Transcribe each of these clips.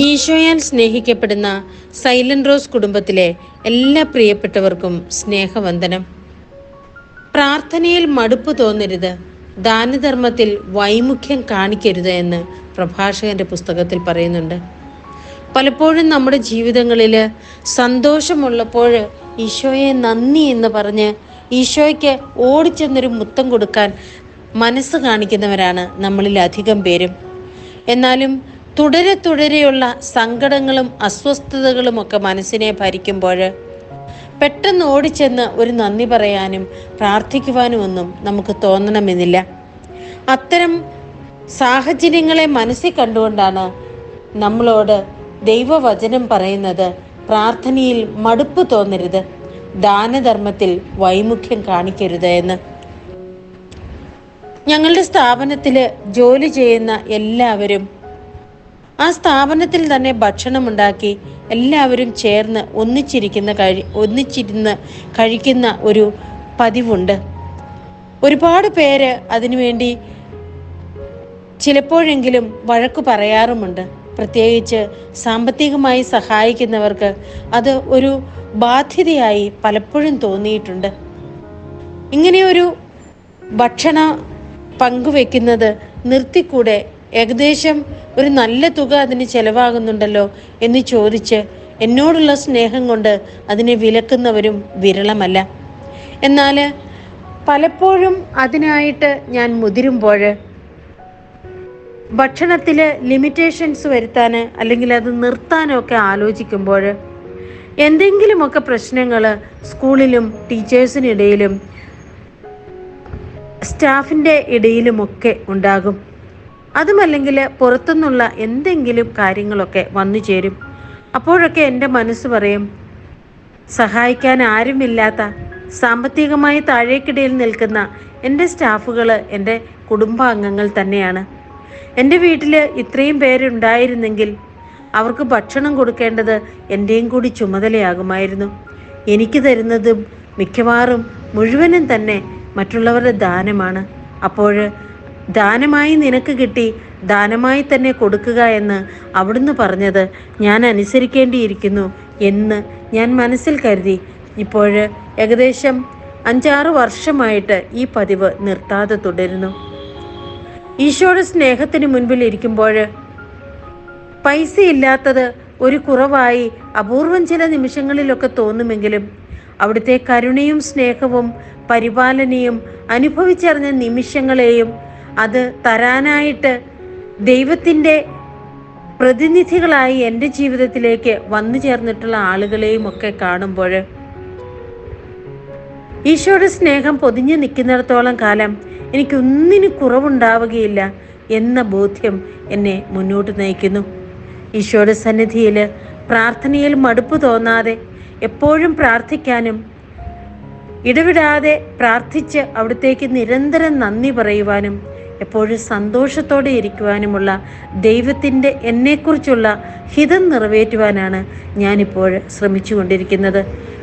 ഈശോയാൽ സ്നേഹിക്കപ്പെടുന്ന silent rose കുടുംബത്തിലെ എല്ലാ പ്രിയപ്പെട്ടവർക്കും സ്നേഹവന്ദനം. പ്രാർത്ഥനയിൽ മടുപ്പ് തോന്നരുത്. ദാനധർമ്മത്തിൽ വൈമുഖ്യം കാണിക്കരുത് എന്ന് പ്രഭാഷകന്റെ പുസ്തകത്തിൽ പറയുന്നുണ്ട്. പലപ്പോഴും നമ്മുടെ ജീവിതങ്ങളിൽ സന്തോഷമുള്ളപ്പോൾ ഈശോയെ നന്ദി എന്ന് പറഞ്ഞ് ഈശോയ്ക്ക് ഓടിച്ചെന്നൊരു മുത്തം കൊടുക്കാൻ മനസ്സ് കാണിക്കുന്നവരാണ് നമ്മളിൽ അധികം പേരും. എന്നാലും തുടരെ തുടരെയുള്ള സങ്കടങ്ങളും അസ്വസ്ഥതകളും ഒക്കെ മനസ്സിനെ ഭരിക്കുമ്പോൾ പെട്ടെന്ന് ഓടിച്ചെന്ന് ഒരു നന്ദി പറയാനും പ്രാർത്ഥിക്കുവാനും ഒന്നും നമുക്ക് തോന്നണമെന്നില്ല. അത്തരം സാഹചര്യങ്ങളെ മനസ്സിൽ കണ്ടുകൊണ്ടാണ് നമ്മളോട് ദൈവവചനം പറയുന്നത് പ്രാർത്ഥനയിൽ മടുപ്പ് തോന്നരുത് ദാനധർമ്മത്തിൽ വൈമുഖ്യം കാണിക്കരുത് എന്ന്. ഞങ്ങളുടെ സ്ഥാപനത്തിൽ ജോലി ചെയ്യുന്ന എല്ലാവരും ആ സ്ഥാപനത്തിൽ തന്നെ ഭക്ഷണമുണ്ടാക്കി എല്ലാവരും ചേർന്ന് ഒന്നിച്ചിരിക്കുന്ന കഴി ഒന്നിച്ചിരുന്ന് കഴിക്കുന്ന ഒരു പതിവുണ്ട്. ഒരുപാട് പേര് അതിനുവേണ്ടി ചിലപ്പോഴെങ്കിലും വഴക്കു പറയാറുമുണ്ട്. പ്രത്യേകിച്ച് സാമ്പത്തികമായി സഹായിക്കുന്നവർക്ക് അത് ഒരു ബാധ്യതയായി പലപ്പോഴും തോന്നിയിട്ടുണ്ട്. ഇങ്ങനെ ഒരു ഭക്ഷണ പങ്കുവെക്കുന്നത് നിർത്തിക്കൂടെ ഏകദേശം ഒരു നല്ല തുക അതിന് ചെലവാകുന്നുണ്ടല്ലോ എന്ന് ചോദിച്ച് എന്നോടുള്ള സ്നേഹം കൊണ്ട് അതിനെ വിലക്കുന്നവരും വിരളമല്ല. എന്നാൽ പലപ്പോഴും അതിനായിട്ട് ഞാൻ മുതിരുമ്പോൾ ഭക്ഷണത്തിൽ ലിമിറ്റേഷൻസ് വരുത്താൻ അല്ലെങ്കിൽ അത് നിർത്താനൊക്കെ ആലോചിക്കുമ്പോൾ എന്തെങ്കിലുമൊക്കെ പ്രശ്നങ്ങൾ സ്കൂളിലും ടീച്ചേഴ്സിനിടയിലും സ്റ്റാഫിന്റെ ഇടയിലുമൊക്കെ ഉണ്ടാകും. അതുമല്ലെങ്കിൽ പുറത്തുനിന്നുള്ള എന്തെങ്കിലും കാര്യങ്ങളൊക്കെ വന്നു ചേരും. അപ്പോഴൊക്കെ എന്റെ മനസ്സ് പറയും സഹായിക്കാൻ ആരുമില്ലാത്ത സാമ്പത്തികമായി താഴേക്കിടയിൽ നിൽക്കുന്ന എന്റെ സ്റ്റാഫുകൾ എന്റെ കുടുംബാംഗങ്ങൾ തന്നെയാണ്. എന്റെ വീട്ടിൽ ഇത്രയും പേരുണ്ടായിരുന്നെങ്കിൽ അവർക്ക് ഭക്ഷണം കൊടുക്കേണ്ടത് എന്റെയും കൂടി ചുമതലയാകുമായിരുന്നു. എനിക്ക് തരുന്നതും മിക്കവാറും മുഴുവനും തന്നെ മറ്റുള്ളവരുടെ ദാനമാണ്. അപ്പോൾ ദാനമായി നിനക്ക് കിട്ടി ദാനമായി തന്നെ കൊടുക്കുക എന്ന് അവിടുന്ന് പറഞ്ഞത് ഞാൻ അനുസരിക്കേണ്ടിയിരിക്കുന്നു എന്ന് ഞാൻ മനസ്സിൽ കരുതി. ഇപ്പോൾ ഏകദേശം അഞ്ചാറ് വർഷമായിട്ട് ഈ പതിവ് നിർത്താതെ തുടരുന്നു. ഈശോയുടെ സ്നേഹത്തിന് മുൻപിൽ ഇരിക്കുമ്പോൾ പൈസ ഇല്ലാത്തത് ഒരു കുറവായി അപൂർവം ചില നിമിഷങ്ങളിലൊക്കെ തോന്നുമെങ്കിലും അവിടുത്തെ കരുണയും സ്നേഹവും പരിപാലനയും അനുഭവിച്ചറിഞ്ഞ നിമിഷങ്ങളെയും അത് തരാനായിട്ട് ദൈവത്തിന്റെ പ്രതിനിധികളായി എന്റെ ജീവിതത്തിലേക്ക് വന്നു ചേർന്നിട്ടുള്ള ആളുകളെയും ഒക്കെ കാണുമ്പോൾ ഈശോയുടെ സ്നേഹം പൊതിഞ്ഞു നിൽക്കുന്നിടത്തോളം കാലം എനിക്കൊന്നിനു കുറവുണ്ടാവുകയില്ല എന്ന ബോധ്യം എന്നെ മുന്നോട്ട് നയിക്കുന്നു. ഈശോയുടെ സന്നിധിയിൽ പ്രാർത്ഥനയിൽ മടുപ്പ് തോന്നാതെ എപ്പോഴും പ്രാർത്ഥിക്കാനും ഇടവിടാതെ പ്രാർത്ഥിച്ച് അവിടത്തേക്ക് നിരന്തരം നന്ദി പറയുവാനും എപ്പോഴും സന്തോഷത്തോടെ ഇരിക്കുവാനുമുള്ള ദൈവത്തിന്റെ എന്നെക്കുറിച്ചുള്ള ഹിതം നിറവേറ്റുവാനാണ് ഞാനിപ്പോൾ ശ്രമിച്ചുകൊണ്ടിരിക്കുന്നത്.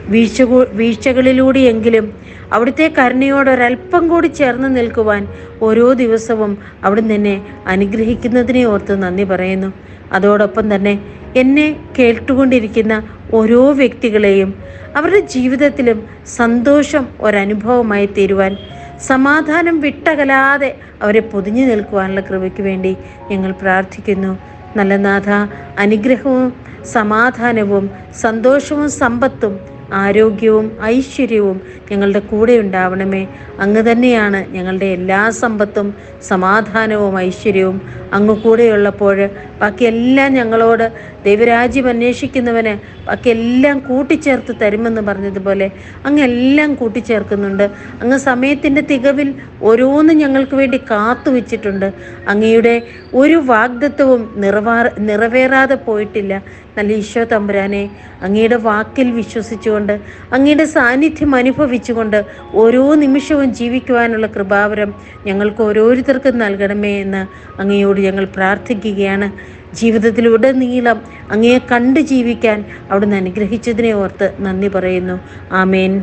വീഴ്ച വീഴ്ചകളിലൂടെയെങ്കിലും അവിടുത്തെ കരുണയോടൊരൽപ്പം കൂടി ചേർന്ന് നിൽക്കുവാൻ ഓരോ ദിവസവും അവിടുന്ന് എന്നെ അനുഗ്രഹിക്കുന്നതിനെ ഓർത്ത് നന്ദി പറയുന്നു. അതോടൊപ്പം തന്നെ എന്നെ കേട്ടുകൊണ്ടിരിക്കുന്ന ഓരോ വ്യക്തികളെയും അവരുടെ ജീവിതത്തിലും സന്തോഷം ഒരനുഭവമായി തീരുവാൻ സമാധാനം വിട്ടകലാതെ അവരെ പൊതിഞ്ഞു നിൽക്കുവാനുള്ള കൃപയ്ക്ക് വേണ്ടി ഞങ്ങൾ പ്രാർത്ഥിക്കുന്നു. നല്ല നാഥ അനുഗ്രഹവും സമാധാനവും സന്തോഷവും സമ്പത്തും ആരോഗ്യവും ഐശ്വര്യവും ഞങ്ങളുടെ കൂടെ ഉണ്ടാവണമേ. അങ്ങ് തന്നെയാണ് ഞങ്ങളുടെ എല്ലാ സമ്പത്തും സമാധാനവും ഐശ്വര്യവും അങ്ങ് കൂടെയുള്ളപ്പോൾ ബാക്കിയെല്ലാം ഞങ്ങളോട് ദൈവരാജ്യം അന്വേഷിക്കുന്നവന് ബാക്കിയെല്ലാം കൂട്ടിച്ചേർത്ത് തരുമെന്ന് പറഞ്ഞതുപോലെ അങ്ങ് എല്ലാം കൂട്ടിച്ചേർക്കുന്നുണ്ട്. അങ്ങ് സമയത്തിന്റെ തികവിൽ ഓരോന്നും ഞങ്ങൾക്ക് വേണ്ടി കാത്തു വെച്ചിട്ടുണ്ട് അങ്ങയുടെ ഒരു വാഗ്ദത്വവും നിറവാ നിറവേറാതെ പോയിട്ടില്ല. നല്ല ഈശോ തമ്പുരാനെ അങ്ങയുടെ വാക്കിൽ വിശ്വസിച്ചുകൊണ്ട് അങ്ങയുടെ സാന്നിധ്യം അനുഭവിച്ചുകൊണ്ട് ഓരോ നിമിഷവും ജീവിക്കുവാനുള്ള കൃപാവരം ഞങ്ങൾക്ക് ഓരോരുത്തർക്കും നൽകണമേ എന്ന് അങ്ങയോട് ഞങ്ങൾ പ്രാർത്ഥിക്കുകയാണ്. ജീവിതത്തിലുടനീളം അങ്ങയെ കണ്ട് ജീവിക്കാൻ അവിടുന്ന് അനുഗ്രഹിച്ചതിനെ ഓർത്ത് നന്ദി പറയുന്നു. ആമേൻ.